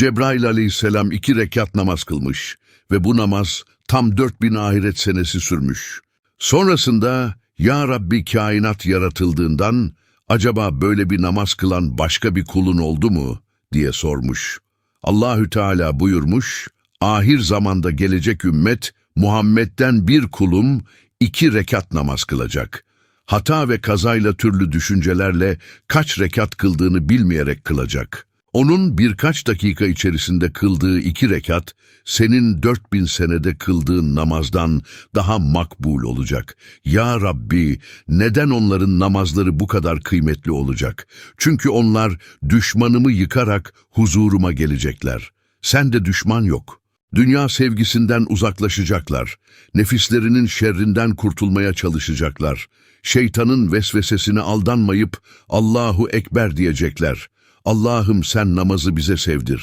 Cebrail aleyhisselam iki rekat namaz kılmış ve bu namaz tam 4000 ahiret senesi sürmüş. Sonrasında Ya Rabbi kainat yaratıldığından acaba böyle bir namaz kılan başka bir kulun oldu mu diye sormuş. Allahü Teala buyurmuş, ahir zamanda gelecek ümmet Muhammed'den bir kulum iki rekat namaz kılacak. Hata ve kazayla türlü düşüncelerle kaç rekat kıldığını bilmeyerek kılacak. Onun birkaç dakika içerisinde kıldığı iki rekat, senin dört bin senede kıldığın namazdan daha makbul olacak. Ya Rabbi, neden onların namazları bu kadar kıymetli olacak? Çünkü onlar düşmanımı yıkarak huzuruma gelecekler. Sen de düşman yok. Dünya sevgisinden uzaklaşacaklar. Nefislerinin şerrinden kurtulmaya çalışacaklar. Şeytanın vesvesesine aldanmayıp Allahu Ekber diyecekler. Allah'ım sen namazı bize sevdir.